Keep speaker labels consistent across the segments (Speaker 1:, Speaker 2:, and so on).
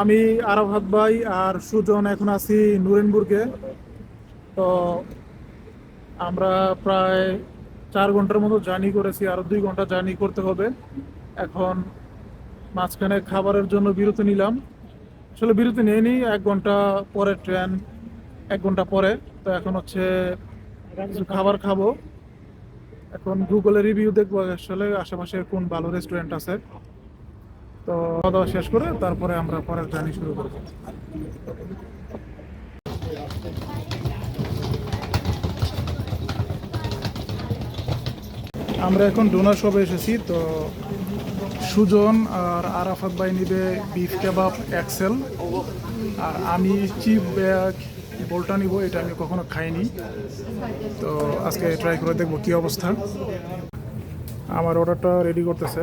Speaker 1: আমি আরাফাত ভাই আর সুজন এখন আছি নুরেনবুর্গে। তো আমরা প্রায় চার ঘণ্টার মতো জার্নি করেছি, আরও দুই ঘণ্টা জার্নি করতে হবে। এখন মাঝখানে খাবারের জন্য বিরতি নিলাম। আসলে বিরতি নিয়ে এক ঘণ্টা পরে ট্রেন, এক ঘণ্টা পরে। তো এখন হচ্ছে খাবার খাব। এখন গুগলে রিভিউ দেখব আসলে আশেপাশে কোন ভালো রেস্টুরেন্ট আছে। তো খাওয়া দাওয়া শেষ করে তারপরে আমরা পরের জার্নি শুরু করব। আমরা এখন ডোনার শপে এসেছি, তো সুজন আর আরাফাত ভাই নিবে বিফ কেবাব এক্সেল আর আমি চিপ ব্যাগ বোলটা নিব, এটা আমি কখনো খাইনি। তো আজকে ট্রাই করে দেখব কি অবস্থা। আমার অর্ডারটা রেডি করতেছে।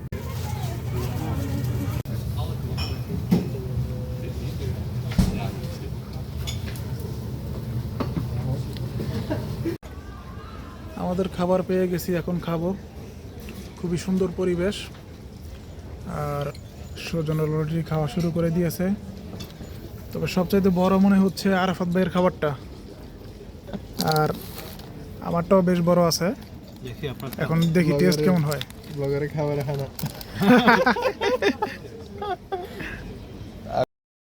Speaker 1: আমাদের খাবার পেয়ে গেছি এখন খাব। খুবই সুন্দর পরিবেশ। আর সুজন অলরেডি খাওয়া শুরু করে দিয়েছে। তবে সবচাইতে বড় মনে হচ্ছে আরাফাত ভাইয়ের খাবারটা। আর আমারটাও বেশ বড় আছে। এখন দেখি টেস্ট কেমন হয়।
Speaker 2: ব্লগারে খাবার খানা